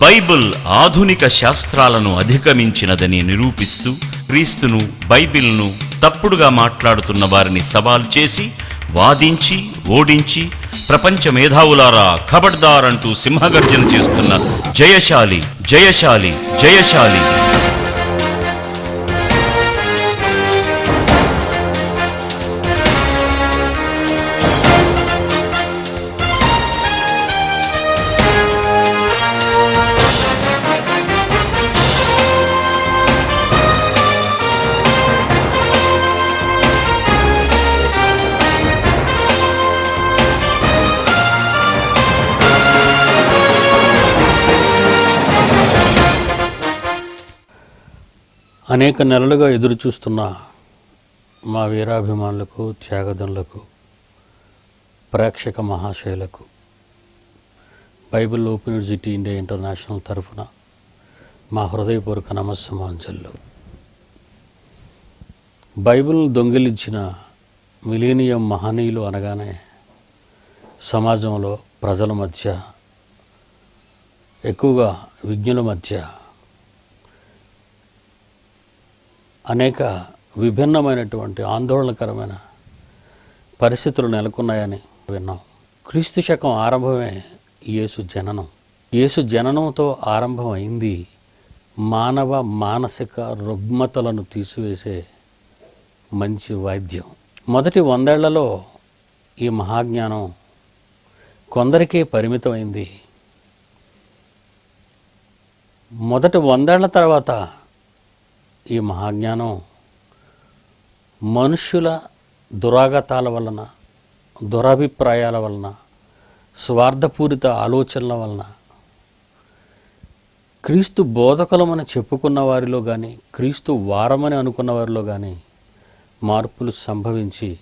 Bible ఆధునిక శాస్త్రాలను అధిగమించినదని నిరూపిస్తూ క్రీస్తును బైబిల్ను తప్పుడుగా మాట్లాడుతున్న వారిని సవాల్ చేసి వాదించి ఓడించి ప్రపంచ మేధావులారా ఖబర్దార్ అంటూ సింహగర్జన చేస్తున్న జయశాలి జయశాలి జయశాలి. అనేక నెలలుగా ఎదురుచూస్తున్న మా వీరాభిమానులకు త్యాగదనులకు ప్రేక్షక మహాశయులకు Bible open university India international తరఫున మా హృదయపూర్వక నమస్సమాంజలు. బైబిల్ దొంగిలించిన మిలీనియం మహనీయులు అనగానే సమాజంలో ప్రజల మధ్య ఎక్కువగా విజ్ఞుల మధ్య అనేక విభిన్నమైనటువంటి ఆందోళనకరమైన పరిస్థితులు నెలకొన్నాయని విన్నాం. క్రీస్తు శకం ఆరంభమే యేసు జననం. యేసు జననంతో ఆరంభమైంది మానవ మానసిక రుగ్మతలను తీసివేసే మంచి వైద్యం. మొదటి వందేళ్ళలో ఈ మహాజ్ఞానం కొందరికే పరిమితమైంది. మొదటి వందేళ్ళ తర్వాత ఈ మహాజ్ఞానం మనుషుల దురాగతాల వలన దురభిప్రాయాల వలన స్వార్థపూరిత ఆలోచనల వలన క్రీస్తు బోధకులమని చెప్పుకున్న వారిలో కానీ క్రీస్తు వారమని అనుకున్న వారిలో కానీ మార్పులు సంభవించి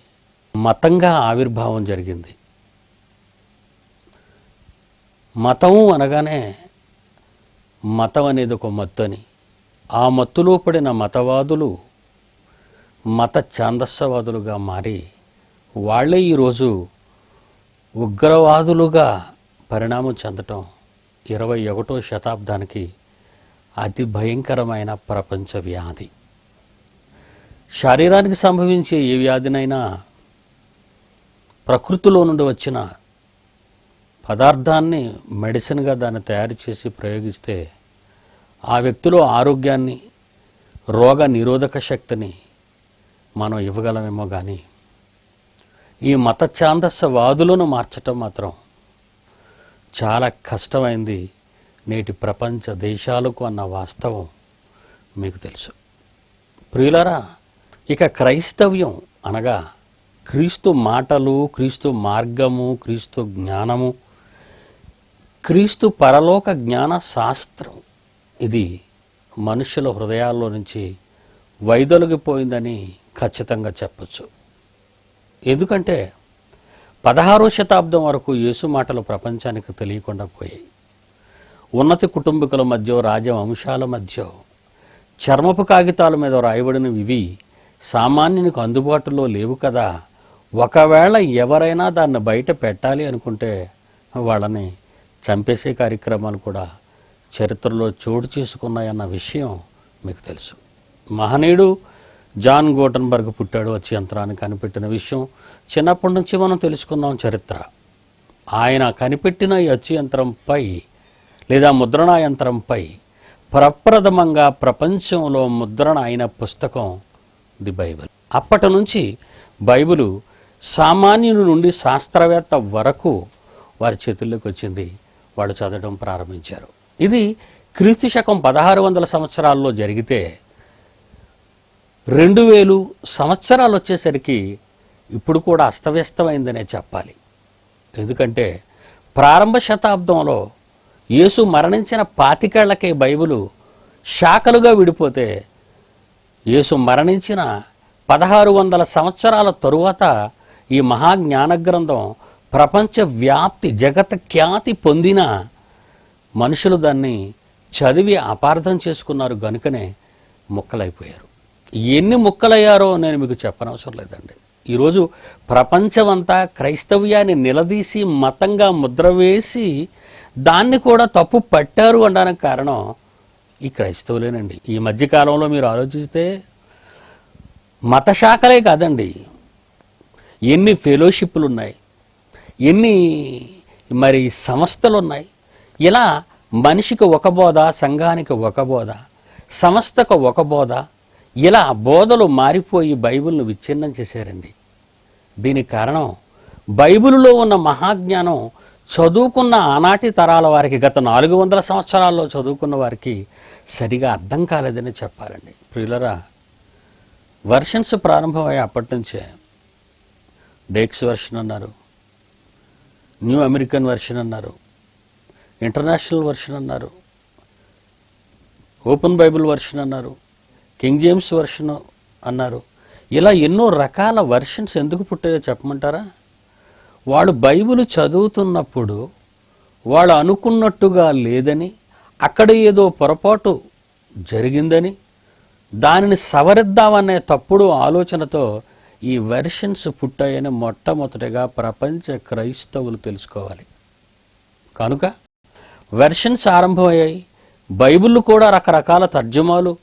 మతంగా ఆవిర్భావం జరిగింది. మతము అనగానే మతం అనేది ఒక మత్తు అని ఆ మత్తులో పడిన మతవాదులు మత ఛాందస్సవాదులుగా మారి వాళ్ళే ఈరోజు ఉగ్రవాదులుగా పరిణామం చెందటం ఇరవై ఒకటో శతాబ్దానికి అతి భయంకరమైన ప్రపంచ వ్యాధి. శరీరానికి సంభవించే ఏ వ్యాధినైనా ప్రకృతిలో నుండి వచ్చిన పదార్థాన్ని మెడిసిన్గా దాన్ని తయారు చేసి ప్రయోగిస్తే ఆ వ్యక్తిలో ఆరోగ్యాన్ని రోగ నిరోధక శక్తిని మనం ఇవ్వగలమేమో కానీ ఈ మత ఛాందస్సవాదులను మార్చటం మాత్రం చాలా కష్టమైంది నేటి ప్రపంచ దేశాలకు అన్న వాస్తవం మీకు తెలుసు. ప్రియులరా ఇక క్రైస్తవ్యం అనగా క్రీస్తు మాటలు క్రీస్తు మార్గము క్రీస్తు జ్ఞానము క్రీస్తు పరలోక జ్ఞాన శాస్త్రం ఇది మనుషుల హృదయాల్లో నుంచి వైదొలగిపోయిందని ఖచ్చితంగా చెప్పచ్చు. ఎందుకంటే పదహారో శతాబ్దం వరకు యేసు మాటలు ప్రపంచానికి తెలియకుండా పోయాయి. ఉన్నతి కుటుంబీకుల మధ్య రాజవంశాల మధ్య చర్మపు కాగితాల మీద రాయబడినవి ఇవి సామాన్యునికి అందుబాటులో లేవు కదా. ఒకవేళ ఎవరైనా దాన్ని బయట పెట్టాలి అనుకుంటే వాళ్ళని చంపేసే కార్యక్రమాలు కూడా చరిత్రలో చోటు చేసుకున్నాయన్న విషయం మీకు తెలుసు. మహనీయుడు జాన్ గోటన్బర్గ్ పుట్టాడు. వచ్చి యంత్రాన్ని కనిపెట్టిన విషయం చిన్నప్పటి నుంచి మనం తెలుసుకున్నాం చరిత్ర. ఆయన కనిపెట్టిన ఈ అచ్చు యంత్రంపై లేదా ముద్రణ యంత్రంపై ప్రప్రథమంగా ప్రపంచంలో ముద్రణ అయిన పుస్తకం ది బైబిల్. అప్పటి నుంచి బైబిలు సామాన్యుని నుండి శాస్త్రవేత్త వరకు వారి చేతుల్లోకి వచ్చింది. వాళ్ళు చదవడం ప్రారంభించారు. ఇది క్రీస్తు శకం పదహారు వందల సంవత్సరాల్లో జరిగితే రెండు వేలు సంవత్సరాలు వచ్చేసరికి ఇప్పుడు కూడా అస్తవ్యస్తమైందనే చెప్పాలి. ఎందుకంటే ప్రారంభ శతాబ్దంలో యేసు మరణించిన పాతికేళ్ళకే బైబిలు శాఖలుగా విడిపోతే యేసు మరణించిన పదహారు వందల సంవత్సరాల తరువాత ఈ మహాజ్ఞాన గ్రంథం ప్రపంచ వ్యాప్తి జగత్ ఖ్యాతి పొందిన మనుషులు దాన్ని చదివి అపార్థం చేసుకున్నారు గనుకనే ముక్కలైపోయారు. ఎన్ని ముక్కలయ్యారో నేను మీకు చెప్పనవసరం లేదండి. ఈరోజు ప్రపంచమంతా క్రైస్తవ్యాన్ని నిలదీసి మతంగా ముద్ర వేసి దాన్ని కూడా తప్పు పట్టారు అనడానికి కారణం ఈ క్రైస్తవులేనండి. ఈ మధ్యకాలంలో మీరు ఆలోచిస్తే మత శాఖలే కాదండి. ఎన్ని ఫెలోషిప్లు ఉన్నాయి ఎన్ని మరి సంస్థలు ఉన్నాయి ఇలా మనిషికి ఒక బోధ సంఘానికి ఒక బోధ సంస్థకు ఒక బోధ ఇలా బోధలు మారిపోయి బైబిల్ను విచ్ఛిన్నం చేశారండి. దీనికి కారణం బైబిలులో ఉన్న మహాజ్ఞానం చదువుకున్న ఆనాటి తరాల వారికి గత నాలుగు వందల సంవత్సరాల్లో చదువుకున్న వారికి సరిగా అర్థం కాలేదని చెప్పాలండి. ప్రియులరా వర్షన్స్ ప్రారంభమయ్యే అప్పటి నుంచే డేక్స్ వర్షన్ అన్నారు న్యూ అమెరికన్ వర్షన్ అన్నారు ఇంటర్నేషనల్ వర్షన్ అన్నారు. ఓపెన్ బైబిల్ వర్షన్ అన్నారు. కింగ్ జేమ్స్ వర్షన్ అన్నారు. ఇలా ఎన్నో రకాల వర్షన్స్ ఎందుకు పుట్టాయో చెప్పమంటారా? వాళ్ళు బైబిల్ చదువుతున్నప్పుడు వాళ్ళు అనుకున్నట్టుగా లేదని అక్కడ ఏదో పొరపాటు జరిగిందని దానిని సవరిద్దామనే తప్పుడు ఆలోచనతో ఈ వెర్షన్స్ పుట్టాయని మొట్టమొదటిగా ప్రపంచ క్రైస్తవులు తెలుసుకోవాలి. కనుక వెర్షన్స్ ఆరంభమయ్యాయి. బైబిల్ కూడా రకరకాల తర్జుమాలు.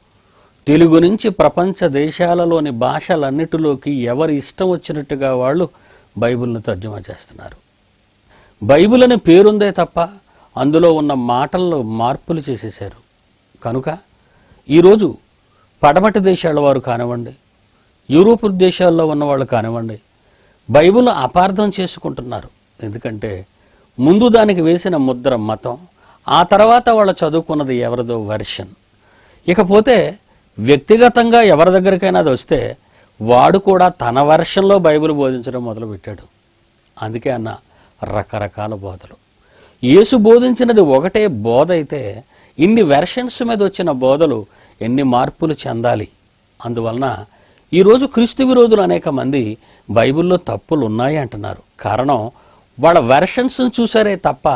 తెలుగు నుంచి ప్రపంచ దేశాలలోని భాషలన్నిటిలోకి ఎవరి ఇష్టం వచ్చినట్టుగా వాళ్ళు బైబిల్ను తర్జుమా చేస్తున్నారు. బైబిల్ అని పేరుందే తప్ప అందులో ఉన్న మాటల్లో మార్పులు చేసేశారు. కనుక ఈరోజు పడమటి దేశాల వారు కానివ్వండి యూరోప్ దేశాల్లో ఉన్న వాళ్ళు కానివ్వండి బైబిల్ అపార్థం చేసుకుంటున్నారు. ఎందుకంటే ముందు దానికి వేసిన ముద్ర మతం ఆ తర్వాత వాళ్ళు చదువుకున్నది ఎవరిదో వెర్షన్ ఇకపోతే వ్యక్తిగతంగా ఎవరి దగ్గరికైనా అది వస్తే వాడు కూడా తన వెర్షన్లో బైబిల్ బోధించడం మొదలుపెట్టాడు. అందుకే అన్న రకరకాల బోధలు. యేసు బోధించినది ఒకటే బోధ అయితే ఇన్ని వెర్షన్స్ మీద వచ్చిన బోధలు ఎన్ని మార్పులు చెందాలి. అందువలన ఈరోజు క్రీస్తు విరోధులు అనేక మంది బైబిల్లో తప్పులు ఉన్నాయి అంటున్నారు. కారణం వాళ్ళ వెర్షన్స్ చూసారే తప్ప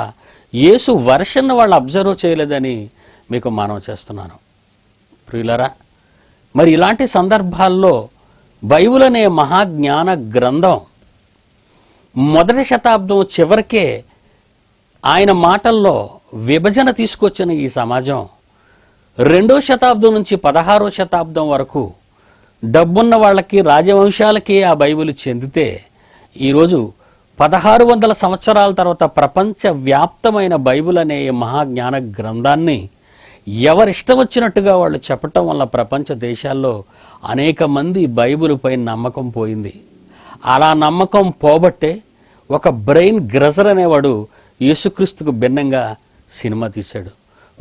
యేసు వర్షన్ వాళ్ళు అబ్జర్వ్ చేయలేదని మీకు మనవి చేస్తున్నాను. ప్రియులరా మరి ఇలాంటి సందర్భాల్లో బైబిల్ అనే మహాజ్ఞాన గ్రంథం మొదటి శతాబ్దం చివరికే ఆయన మాటల్లో విభజన తీసుకొచ్చిన ఈ సమాజం రెండో శతాబ్దం నుంచి పదహారో శతాబ్దం వరకు డబ్బున్న వాళ్ళకి రాజవంశాలకి ఆ బైబిల్ చెందితే ఈరోజు పదహారు వందల సంవత్సరాల తర్వాత ప్రపంచ వ్యాప్తమైన బైబుల్ అనే మహాజ్ఞాన గ్రంథాన్ని ఎవరిష్టం వచ్చినట్టుగా వాళ్ళు చెప్పటం వల్ల ప్రపంచ దేశాల్లో అనేక మంది బైబిల్పై నమ్మకం పోయింది. అలా నమ్మకం పోబట్టే ఒక బ్రెయిన్ గ్రజర్ అనేవాడు యేసుక్రీస్తుకు భిన్నంగా సినిమా తీశాడు.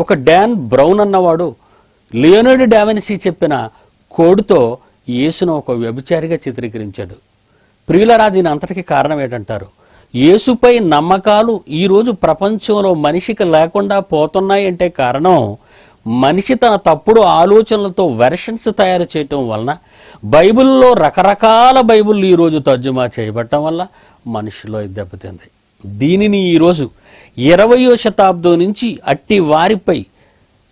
ఒక డాన్ బ్రౌన్ అన్నవాడు లియోనర్డ్ డావెన్సీ చెప్పిన కోడ్తో యేసును ఒక వ్యభిచారిగా చిత్రీకరించాడు. ప్రియులరా దీని అంతటికి కారణం ఏంటంటారు? యేసుపై నమ్మకాలు ఈరోజు ప్రపంచంలో మనిషికి లేకుండా పోతున్నాయి అంటే కారణం మనిషి తన తప్పుడు ఆలోచనలతో వెర్షన్స్ తయారు చేయటం వలన బైబిల్లో రకరకాల బైబిల్ ఈరోజు తర్జుమా చేయబట్టడం వల్ల మనిషిలో దెబ్బతింది. దీనిని ఈరోజు ఇరవయో శతాబ్దం నుంచి అట్టి వారిపై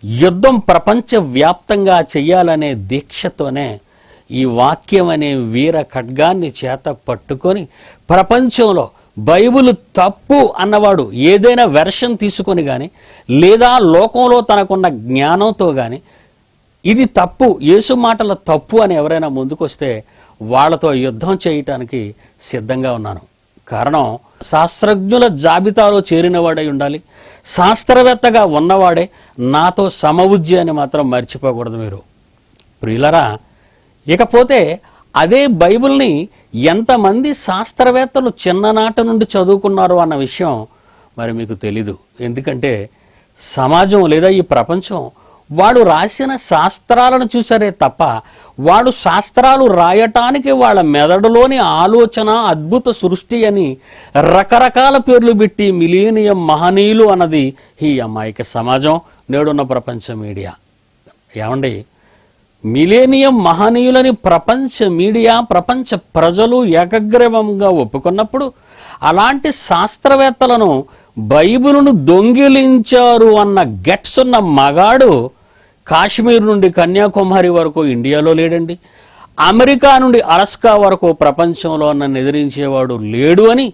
యుద్ధం ప్రపంచవ్యాప్తంగా చేయాలనే దీక్షతోనే ఈ వాక్యం అనే వీర ఖడ్గాన్ని చేత పట్టుకొని ప్రపంచంలో బైబిల్ తప్పు అన్నవాడు ఏదైనా వెర్షన్ తీసుకొని కానీ లేదా లోకంలో తనకున్న జ్ఞానంతో కానీ ఇది తప్పు యేసు మాటల తప్పు అని ఎవరైనా ముందుకొస్తే వాళ్ళతో యుద్ధం చేయటానికి సిద్ధంగా ఉన్నాను. కారణం శాస్త్రజ్ఞుల జాబితాలో చేరినవాడై ఉండాలి. శాస్త్రవేత్తగా ఉన్నవాడే నాతో సమవుజ్జి అని మాత్రం మర్చిపోకూడదు మీరు. ప్రియులరా ఇకపోతే అదే బైబిల్ని ఎంతమంది శాస్త్రవేత్తలు చిన్ననాటి నుండి చదువుకున్నారు అన్న విషయం మరి మీకు తెలీదు. ఎందుకంటే సమాజం లేదా ఈ ప్రపంచం వాడు రాసిన శాస్త్రాలను చూసారే తప్ప వాడు శాస్త్రాలు రాయటానికి వాళ్ళ మెదడులోని ఆలోచన అద్భుత సృష్టి అని రకరకాల పేర్లు పెట్టి మిలీనియం మహనీయులు అన్నది ఈ అమాయక సమాజం నేడున్న ప్రపంచ మీడియా. ఏమండి? మిలేనియం మహనీయులని ప్రపంచ మీడియా ప్రపంచ ప్రజలు ఏకగ్రీవంగా ఒప్పుకున్నప్పుడు అలాంటి శాస్త్రవేత్తలను బైబిలును దొంగిలించారు అన్న గెట్స్ ఉన్న మగాడు కాశ్మీర్ నుండి కన్యాకుమారి వరకు ఇండియాలో లేడండి. అమెరికా నుండి అలస్కా వరకు ప్రపంచంలో నన్ను ఎదిరించేవాడు లేడు అని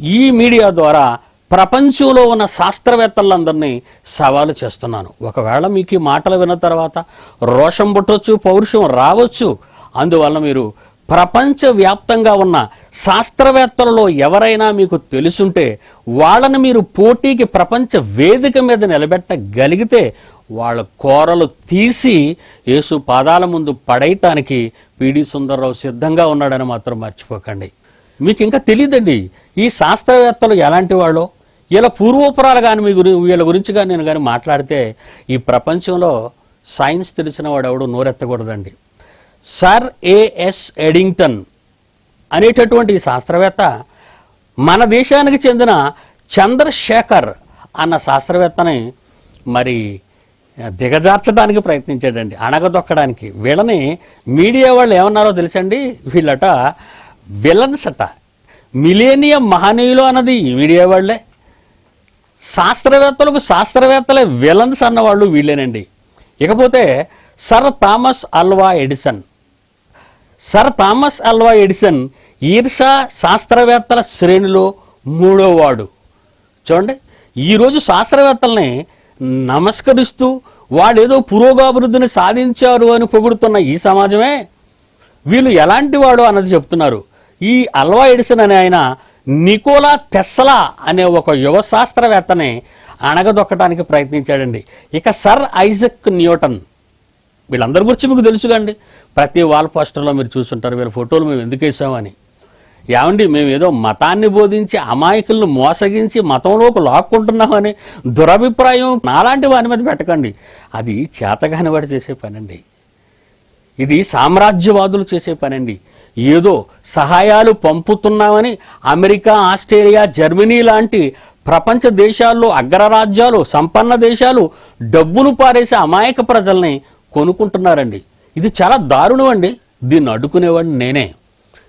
ఈ మీడియా ద్వారా ప్రపంచంలో ఉన్న శాస్త్రవేత్తలందరినీ సవాలు చేస్తున్నాను. ఒకవేళ మీకు ఈ మాటలు విన్న తర్వాత రోషం పుట్టొచ్చు పౌరుషం రావచ్చు. అందువల్ల మీరు ప్రపంచవ్యాప్తంగా ఉన్న శాస్త్రవేత్తలలో ఎవరైనా మీకు తెలుసుంటే వాళ్ళని మీరు పోటీకి ప్రపంచ వేదిక మీద నిలబెట్టగలిగితే వాళ్ళ కోరలు తీసి యేసు పాదాల ముందు పడేయటానికి పిడి సుందర్రావు సిద్ధంగా ఉన్నాడని మాత్రం మర్చిపోకండి. మీకు ఇంకా తెలియదండి ఈ శాస్త్రవేత్తలు ఎలాంటి వాళ్ళు? వీళ్ళ పూర్వోపరాలు కానీ మీ గురి వీళ్ళ గురించి కానీ నేను కానీ మాట్లాడితే ఈ ప్రపంచంలో సైన్స్ తెలిసిన వాడు ఎవడు నోరెత్తకూడదండి. సర్ ఏఎస్ ఎడింగ్టన్ అనేటటువంటి శాస్త్రవేత్త మన దేశానికి చెందిన చంద్రశేఖర్ అన్న శాస్త్రవేత్తని మరి దిగజార్చడానికి ప్రయత్నించాడండి. అణగదొక్కడానికి. వీళ్ళని మీడియా వాళ్ళు ఏమన్నారో తెలుసండి? వీళ్ళట విలన్స్ అట మిలేనియం మహనీయులు అన్నది ఈ మీడియా వాళ్ళే. శాస్త్రవేత్తలకు శాస్త్రవేత్తలే విలన్స్ అన్నవాళ్ళు వీళ్ళేనండి. ఇకపోతే sir Thomas Alva Edison. Sir Thomas Alva Edison ఈర్షా శాస్త్రవేత్తల శ్రేణిలో మూడో వాడు చూడండి ఈరోజు శాస్త్రవేత్తల్ని నమస్కరిస్తూ వాడేదో పురోగాభివృద్ధిని సాధించారు అని పొగుడుతున్న ఈ సమాజమే వీళ్ళు ఎలాంటి వాడు అన్నది చెప్తున్నారు. ఈ అల్వా ఎడిసన్ అనే ఆయన నికోలా తెస్సలా అనే ఒక యువ శాస్త్రవేత్తని అణగదొక్కడానికి ప్రయత్నించాడండి. ఇక సర్ ఐజక్ న్యూటన్ వీళ్ళందరి గురించి మీకు తెలుసుగండి. ప్రతి వాల్ పోస్టర్లో మీరు చూస్తుంటారు వీళ్ళ ఫోటోలు మేము ఎందుకు వేసామని. ఏమండి మేము ఏదో మతాన్ని బోధించి అమాయకులను మోసగించి మతంలోకి లాక్కుంటున్నామని దురభిప్రాయం నాలాంటి వాని మీద పెట్టకండి. అది చేతగాని వాడు చేసే పనండి. ఇది సామ్రాజ్యవాదులు చేసే పనండి. ఏదో సహాయాలు పంపుతున్నామని అమెరికా ఆస్ట్రేలియా జర్మనీ లాంటి ప్రపంచ దేశాల్లో అగ్రరాజ్యాలు సంపన్న దేశాలు డబ్బులు పారేసే అమాయక ప్రజల్ని కొనుక్కుంటున్నారండి. ఇది చాలా దారుణం అండి. దీన్ని అడ్డుకునేవాడిని నేనే.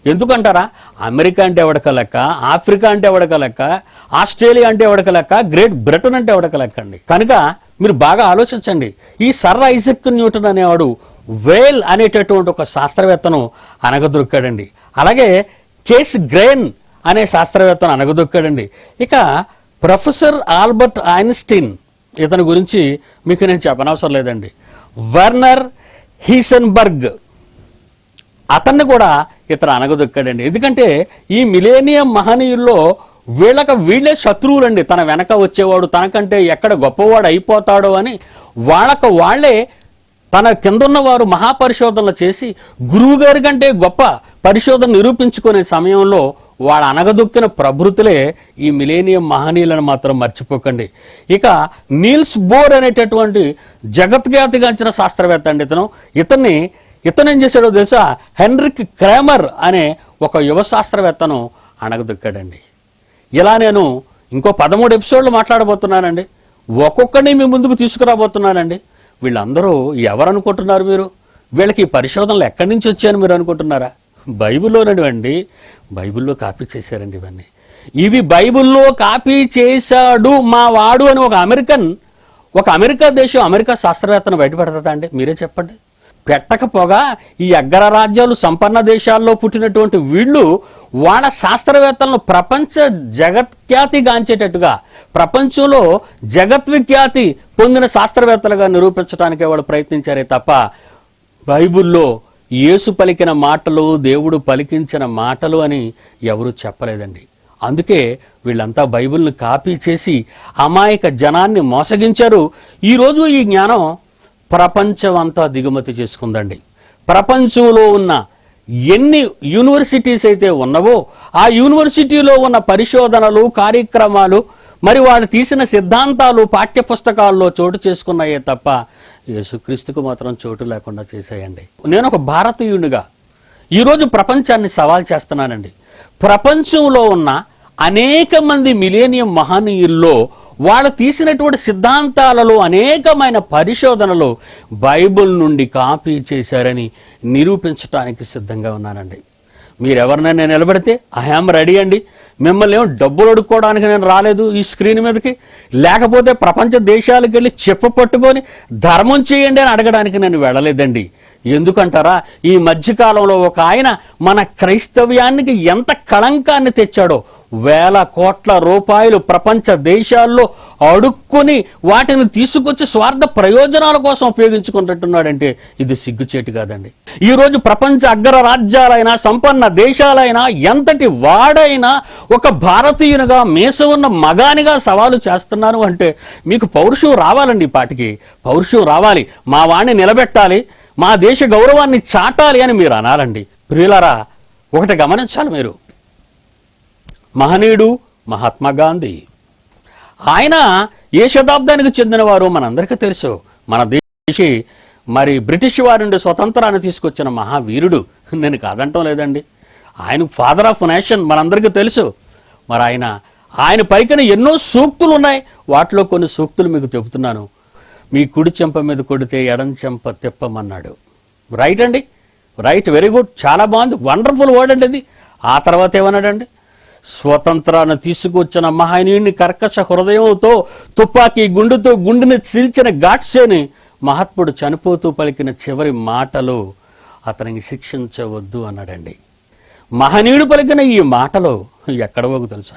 ఎందుకంటారా? అమెరికా అంటే ఎవడక లెక్క ఆఫ్రికా అంటే ఎవడక లెక్క ఆస్ట్రేలియా అంటే ఎవడక లెక్క గ్రేట్ బ్రిటన్ అంటే ఎవడక లెక్క అండి. కనుక మీరు బాగా ఆలోచించండి. ఈ సర్ ఐజక్ న్యూటన్ అనేవాడు వేల్ అనేటటువంటి ఒక శాస్త్రవేత్తను అనగదొక్కాడండి. అలాగే కేస్ గ్రెయిన్ అనే శాస్త్రవేత్తను అనగదొక్కాడండి. ఇక ప్రొఫెసర్ ఆల్బర్ట్ ఐన్స్టీన్ ఇతని గురించి మీకు నేను చెప్పనవసరం లేదండి. వర్నర్ హీసన్బర్గ్ అతన్ని కూడా ఇతను అనగదొక్కాడండి. ఎందుకంటే ఈ మిలేనియం మహనీయుల్లో వీళ్ళకి వీళ్ళే శత్రువులండి. తన వెనక వచ్చేవాడు తనకంటే ఎక్కడ గొప్పవాడు అయిపోతాడో అని వాళ్ళకు వాళ్ళే తన కిందున్న వారు మహాపరిశోధనలు చేసి గురువు గారి కంటే గొప్ప పరిశోధన నిరూపించుకునే సమయంలో వాళ్ళ అనగదొక్కిన ప్రభృతులే ఈ మిలేనియం మహనీయులను మాత్రం మర్చిపోకండి. ఇక నీల్స్ బోర్ అనేటటువంటి జగత్ఖ్యాతిగాంచిన శాస్త్రవేత్త అండి ఇతను. ఇతన్ని ఇతను ఏం చేశాడో తెలుసా? హెన్రిక్ క్రామర్ అనే ఒక యువ శాస్త్రవేత్తను అణగదొక్కాడండి ఇలా నేను ఇంకో పదమూడు ఎపిసోడ్లు మాట్లాడబోతున్నానండి. ఒక్కొక్కడిని మీ ముందుకు తీసుకురాబోతున్నానండి. వీళ్ళందరూ ఎవరనుకుంటున్నారు మీరు? వీళ్ళకి ఈ పరిశోధనలు ఎక్కడి నుంచి వచ్చాయని మీరు అనుకుంటున్నారా? బైబిల్లోనండి బైబిల్లో కాపీ చేశారండి ఇవన్నీ. ఇవి బైబిల్లో కాపీ చేశాడు మా వాడు అని ఒక అమెరికన్ ఒక అమెరికా దేశం అమెరికా శాస్త్రవేత్తను బయటపెడతా అండి? మీరే చెప్పండి. పెట్టకపోగా ఈ అగ్ర రాజ్యాలు సంపన్న దేశాల్లో పుట్టినటువంటి వీళ్ళు వాళ్ళ శాస్త్రవేత్తలను ప్రపంచ జగత్ఖ్యాతి గాంచేటట్టుగా ప్రపంచంలో జగత్విఖ్యాతి పొందిన శాస్త్రవేత్తలుగా నిరూపించడానికే వాళ్ళు ప్రయత్నించారే తప్ప బైబిల్లో యేసు పలికిన మాటలు దేవుడు పలికించిన మాటలు అని ఎవరు చెప్పలేదండి. అందుకే వీళ్ళంతా బైబిల్ని కాపీ చేసి అమాయక జనాన్ని మోసగించారు. ఈరోజు ఈ జ్ఞానం ప్రపంచం అంతా దిగుమతి చేసుకుందండి. ప్రపంచంలో ఉన్న ఎన్ని యూనివర్సిటీస్ అయితే ఉన్నవో ఆ యూనివర్సిటీలో ఉన్న పరిశోధనలు కార్యక్రమాలు మరి వాళ్ళు తీసిన సిద్ధాంతాలు పాఠ్యపుస్తకాల్లో చోటు చేసుకున్నాయే తప్ప యేసుక్రీస్తుకు మాత్రం చోటు లేకుండా చేశాయండి. నేను ఒక భారతీయునిగా ఈరోజు ప్రపంచాన్ని సవాల్ చేస్తున్నానండి. ప్రపంచంలో ఉన్న అనేక మంది మిలేనియం మహనీయుల్లో వాళ్ళు తీసినటువంటి సిద్ధాంతాలలో అనేకమైన పరిశోధనలు బైబిల్ నుండి కాపీ చేశారని నిరూపించడానికి సిద్ధంగా ఉన్నానండి. మీరెవరినైనా ఐ ఐఆమ్ రెడీ అండి. మిమ్మల్ని ఏమో డబ్బులు అడుక్కోవడానికి నేను రాలేదు ఈ స్క్రీన్ మీదకి. లేకపోతే ప్రపంచ దేశాలకు వెళ్ళి చెప్ప పట్టుకొని ధర్మం చేయండి అని అడగడానికి నేను వెళ్ళలేదండి. ఎందుకంటారా? ఈ మధ్యకాలంలో ఒక ఆయన మన క్రైస్తవ్యానికి ఎంత కళంకాన్ని తెచ్చాడో వేల కోట్ల రూపాయలు ప్రపంచ దేశాల్లో అడుక్కుని వాటిని తీసుకొచ్చి స్వార్థ ప్రయోజనాల కోసం ఉపయోగించుకుంటున్నాడంటే ఇది సిగ్గుచేటు కాదండి. ఈ రోజు ప్రపంచ అగ్ర రాజ్యాలైనా సంపన్న దేశాలైనా ఎంతటి వాడైనా ఒక భారతీయునిగా మీస ఉన్న మగానిగా సవాలు చేస్తున్నారు అంటే మీకు పౌరుషం రావాలండి ఈ పాటికి. పౌరుషం రావాలి. మా వాణ్ణి నిలబెట్టాలి. మా దేశ గౌరవాన్ని చాటాలి అని మీరు అనాలండి. ప్రియులరా ఒకటి గమనించాలి మీరు. మహనీయుడు మహాత్మా గాంధీ. ఆయన ఏ శతాబ్దానికి చెందినవారు మనందరికీ తెలుసు. మన దేశి మరి బ్రిటిష్ వారి నుండి స్వతంత్రాన్ని తీసుకొచ్చిన మహావీరుడు. నేను కాదంటం లేదండి. ఆయన ఫాదర్ ఆఫ్ నేషన్ మనందరికీ తెలుసు. మరి ఆయన ఆయన పైకిన ఎన్నో సూక్తులు ఉన్నాయి వాటిలో కొన్ని సూక్తులు మీకు చెబుతున్నాను. మీ కుడి చెంప మీద కొడితే ఎడం చెంప తిప్పమన్నాడు. రైట్ అండి? రైట్ వెరీ గుడ్ చాలా బాగుంది. వండర్ఫుల్ వర్డ్ అండి ఇది. ఆ తర్వాత ఏమన్నాడండి? స్వతంత్రాన్ని తీసుకొచ్చిన మహనీయుని కర్కశ హృదయంతో తుపాకీ గుండుతో గుండెని చీల్చిన ఘాట్సేని మహాత్ముడు చనిపోతూ పలికిన చివరి మాటలు అతనికి శిక్షించవద్దు అన్నాడండి. మహనీయుడు పలికిన ఈ మాటలు ఎక్కడవోకు తెలుసా?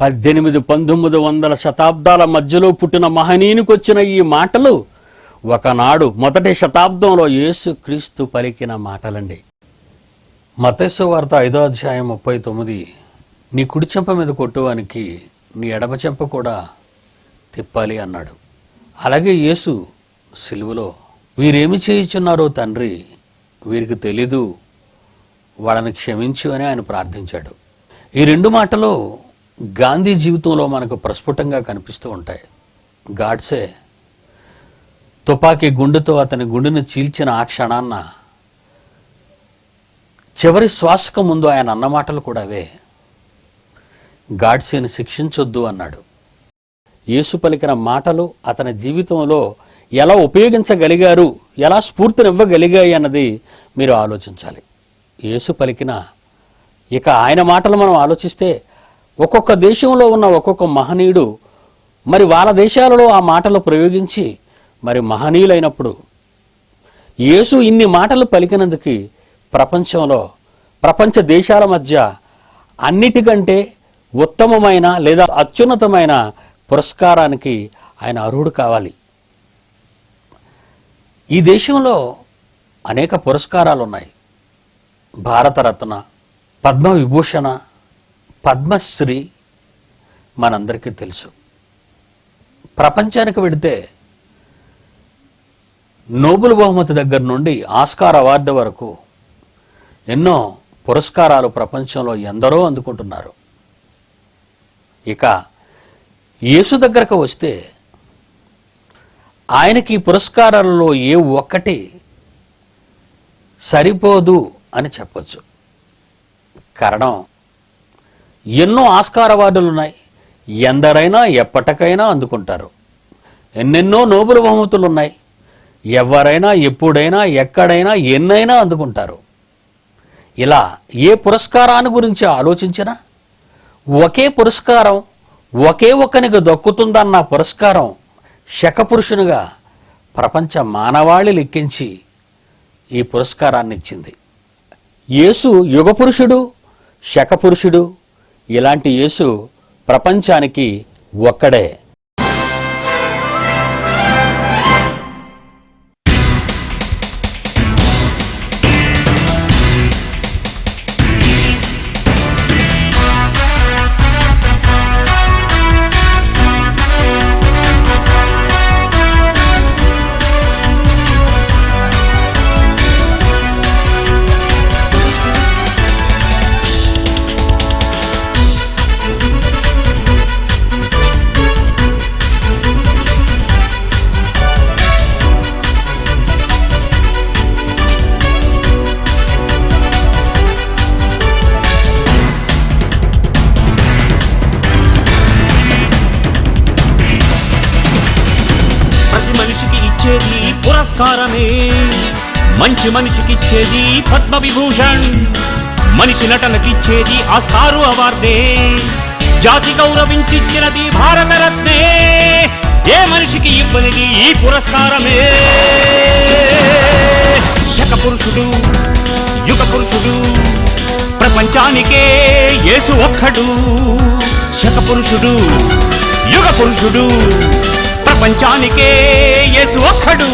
పద్దెనిమిది పంతొమ్మిది వందల శతాబ్దాల మధ్యలో పుట్టిన మహనీయునికి వచ్చిన ఈ మాటలు ఒకనాడు మొదటి శతాబ్దంలో యేసు క్రీస్తు పలికిన మాటలండి. మతేసు వార్త ఐదో అధ్యాయం ముప్పై తొమ్మిది నీ కుడి చెంప మీద కొట్టువానికి నీ ఎడమ చెంప కూడా తిప్పాలి అన్నాడు. అలాగే యేసు సిలువలో వీరేమి చేయుచున్నారో తండ్రి వీరికి తెలీదు వాళ్ళని క్షమించు అని ఆయన ప్రార్థించాడు. ఈ రెండు మాటలు గాంధీ జీవితంలో మనకు ప్రస్ఫుటంగా కనిపిస్తూ ఉంటాయి. గాడ్సే తుపాకీ గుండెతో అతని గుండెను చీల్చిన ఆ క్షణాన్న చివరి శ్వాసకు ముందు ఆయన అన్న మాటలు కూడా అవే. గాడ్సేని శిక్షించొద్దు అన్నాడు. యేసు పలికిన మాటలు అతని జీవితంలో ఎలా ఉపయోగించగలిగారు ఎలా స్ఫూర్తినివ్వగలిగాయి అన్నది మీరు ఆలోచించాలి. యేసు పలికిన ఇక ఆయన మాటలు మనం ఆలోచిస్తే ఒక్కొక్క దేశంలో ఉన్న ఒక్కొక్క మహనీయుడు మరి వాళ్ళ దేశాలలో ఆ మాటలు ప్రయోగించి మరి మహనీయులైనప్పుడు యేసు ఇన్ని మాటలు పలికినందుకు ప్రపంచంలో ప్రపంచ దేశాల మధ్య అన్నిటికంటే ఉత్తమమైన లేదా అత్యున్నతమైన పురస్కారానికి ఆయన అర్హుడు కావాలి. ఈ దేశంలో అనేక పురస్కారాలు ఉన్నాయి భారతరత్న పద్మవిభూషణ పద్మశ్రీ మనందరికీ తెలుసు. ప్రపంచానికి వెడితే నోబుల్ బహుమతి దగ్గర నుండి ఆస్కార్ అవార్డు వరకు ఎన్నో పురస్కారాలు ప్రపంచంలో ఎందరో అందుకుంటున్నారు. ఇక యేసు దగ్గరకు వస్తే ఆయనకి ఈ పురస్కారాలలో ఏ ఒక్కటి సరిపోదు అని చెప్పొచ్చు. కారణం ఎన్నో ఆస్కార్ అవార్డులు ఉన్నాయి ఎందరైనా ఎప్పటికైనా అందుకుంటారు. ఎన్నెన్నో నోబుల్ బహుమతులు ఉన్నాయి ఎవరైనా ఎప్పుడైనా ఎక్కడైనా ఎన్నైనా అందుకుంటారు. ఇలా ఏ పురస్కారాన్ని గురించి ఆలోచించినా ఒకే పురస్కారం ఒకే ఒక్కనికి దక్కుతుందన్న పురస్కారం శకపురుషునిగా ప్రపంచ మానవాళి లెక్కించి ఈ పురస్కారాన్ని ఇచ్చింది యేసు యుగపురుషుడు శకపురుషుడు ఇలాంటి యేసు ప్రపంచానికి ఒక్కడే. ఇచ్చేది పురస్కారమే. మంచి మనిషికిచ్చేది పద్మ విభూషణ్ మనిషి నటనకిచ్చేది ఆస్కారు అవార్డే. జాతి గౌరవించిచ్చినది భారతరత్నే. ఏ మనిషికి ఇవ్వనిది ఈ పురస్కారమే. శక పురుషుడు యుగ పురుషుడు ప్రపంచానికే యేసు ఒక్కడు. శక పురుషుడు యుగ పురుషుడు ప్రపంచానికే యేసు ఒక్కడు.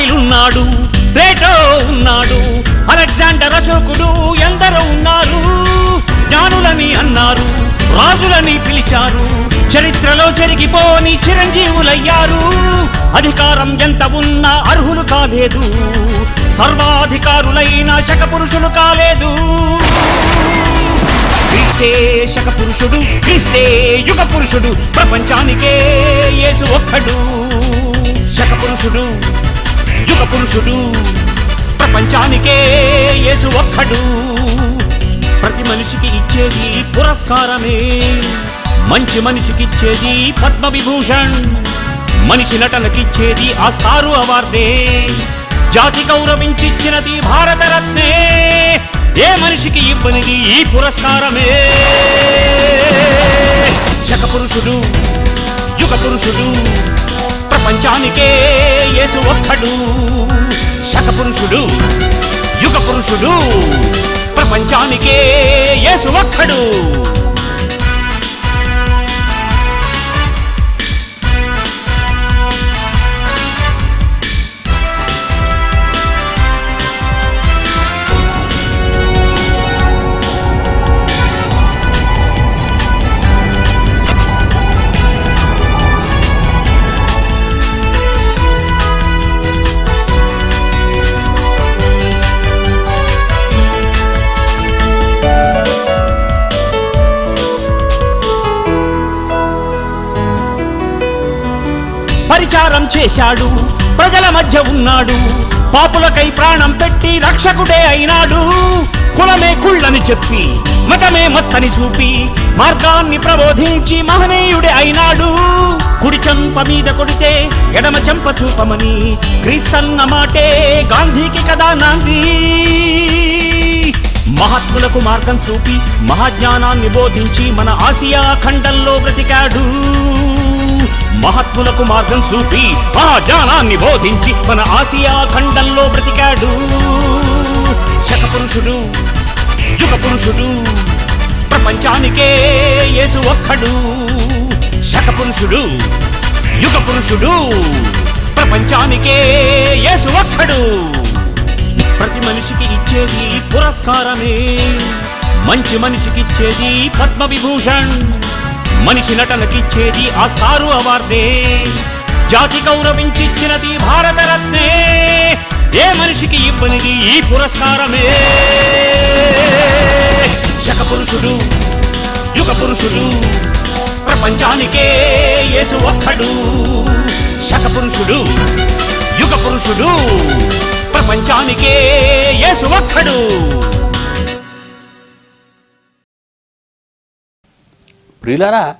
అరిస్టాటిల్ ఉన్నాడు ప్లేటో ఉన్నాడు అలెగ్జాండర్ అశోకుడు ఎందరో ఉన్నారు. జ్ఞానులని అన్నారు రాజులని పిలిచారు చరిత్రలో జరిగిపోని చిరంజీవులయ్యారు. అధికారం ఎంత ఉన్నా అర్హులు కాలేదు సర్వాధికారులైన శకపురుషులు కాలేదు. క్రీస్తే శక పురుషుడు క్రీస్తే యుగ పురుషుడు ప్రపంచానికే యేసు ఒక్కడు. శక పురుషుడు పురుషుడు. ప్రపంచానికే యేసు ఒక్కడు. ప్రతి మనిషికి ఇచ్చేది పురస్కారమే. మంచి మనిషికిచ్చేది పద్మ విభూషణ్ మనిషి నటనకిచ్చేది ఆస్కారు అవార్డే. జాతి గౌరవించిచ్చినది భారతరత్నే. ఏ మనిషికి ఇవ్వనిది ఈ పురస్కారమే. శకపురుషుడు యుగ పురుషుడు ప్రపంచానికే యేసు ఒక్కడు. శకపురుషుడు యుగ పురుషుడు ప్రపంచానికే యేసు ఒక్కడు. చేశాడు ప్రజల మధ్య ఉన్నాడు. పాపులకై ప్రాణం పెట్టి రక్షకుడే అయినాడు. కులమే కుళ్ళని చెప్పి మతమే మత్తని చూపి మార్గాన్ని ప్రబోధించి మహనీయుడే అయినాడు. కుడి చెంప మీద కొడితే ఎడమ చెంప చూపమని క్రీస్తన్న మాటే గాంధీకి కదా నాంది. మహాత్ములకు మార్గం చూపి మహాజ్ఞానాన్ని బోధించి మన ఆసియా ఖండంలో బ్రతికాడు. మహాత్ములకు మార్గం చూపి మహాజ్ఞానాన్ని బోధించి మన ఆసియా ఖండంలో బ్రతికాడు. శతపురుషుడు యుగ పురుషుడు ప్రపంచానికే యేసు ఒక్కడు. శకపురుషుడు యుగ పురుషుడు ప్రపంచానికే యేసు ఒక్కడు. ప్రతి మనిషికి ఇచ్చేది పురస్కారమే. మంచి మనిషికిచ్చేది పద్మ విభూషణ్ మనిషి నటనకిచ్చేది ఆస్కారు అవార్డే. జాతి గౌరవించిచ్చినది భారతరత్నే. ఏ మనిషికి ఇవ్వనిది ఈ పురస్కారమే. శక పురుషుడు యుగ పురుషుడు ప్రపంచానికే యేసు ఒక్కడు. శక పురుషుడు యుగ పురుషుడు ప్రపంచానికే యేసు ఒక్కడు. ప్రియులరా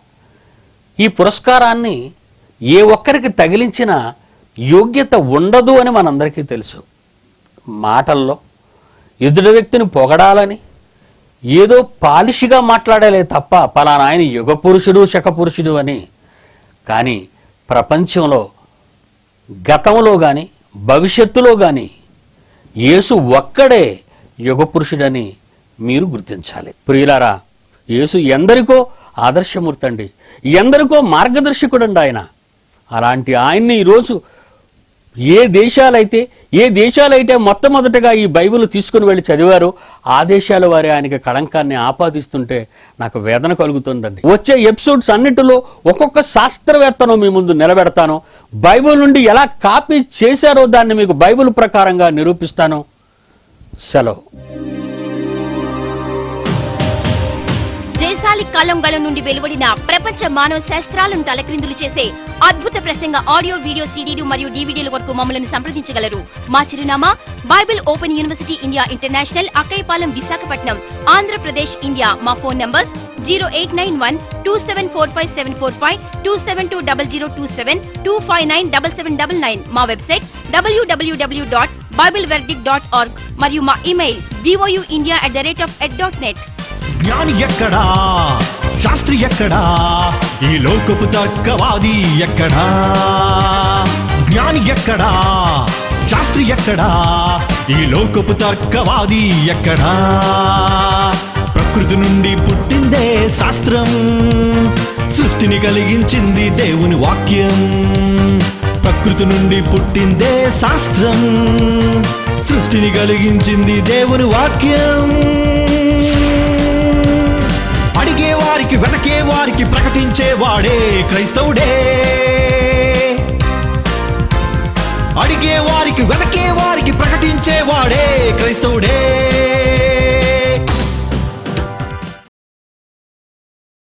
ఈ పురస్కారాన్ని ఏ ఒక్కరికి తగిలించిన యోగ్యత ఉండదు అని మనందరికీ తెలుసు. మాటల్లో ఎదుటి వ్యక్తిని పొగడాలని ఏదో పాలిషిగా మాట్లాడాలే తప్ప పలానా ఆయన యుగ పురుషుడు శక పురుషుడు అని. కానీ ప్రపంచంలో గతంలో కానీ భవిష్యత్తులో కానీ యేసు ఒక్కడే యుగ పురుషుడని మీరు గుర్తించాలి. ప్రియులారా యేసు ఎందరికో ఆదర్శమూర్తి అండి ఎందరికో మార్గదర్శకుడు అండి ఆయన. అలాంటి ఆయన్ని ఈరోజు ఏ దేశాలైతే ఏ దేశాలైతే మొట్టమొదటగా ఈ బైబిల్ తీసుకుని వెళ్ళి చదివారో ఆ దేశాల వారి ఆయనకి కళంకాన్ని ఆపాదిస్తుంటే నాకు వేదన కలుగుతుందండి. వచ్చే ఎపిసోడ్స్ అన్నిటిలో ఒక్కొక్క శాస్త్రవేత్తను మీ ముందు నిలబెడతాను. బైబిల్ నుండి ఎలా కాపీ చేశారో దాన్ని మీకు బైబిల్ ప్రకారంగా నిరూపిస్తాను. సెలవు. జయశాలి కలంగళం నుండి వెలువడిన ప్రపంచ మానవ శాస్త్రాలను తలక్రిందులు చేసే అద్భుత ప్రసంగ ఆడియో వీడియో సీడీలు మరియు డీవీడీల వరకు మమ్మల్ని సంప్రదించగలరు. మా చిరునామా Bible open university India international Akkayyapalem Visakhapatnam Andhra Pradesh India. మా phone numbers zero eight nine one two seven four five seven four five two seven two double zero two seven two five nine double seven double nine. మా website WWW dot Bible verdict dot org. మరియు మా email BOU India at the rate of at dot net జ్ఞాని ఎక్కడా? శాస్త్రి ఎక్కడా? ఈ లోకపు తర్కవాది ఎక్కడా? జ్ఞాని ఎక్కడా? శాస్త్రి ఎక్కడా? ఈ లోకపు తర్కవాది ఎక్కడా? ప్రకృతి నుండి పుట్టిందే శాస్త్రం సృష్టిని కలిగించింది దేవుని వాక్యం. ప్రకృతి నుండి పుట్టిందే శాస్త్రం సృష్టిని కలిగించింది దేవుని వాక్యం. వారికి వెనకే వారికి ప్రకటించే వాడే క్రైస్తవుడే. అడిగే వారికి వెనకే వారికి ప్రకటించే వాడే క్రైస్తవుడే.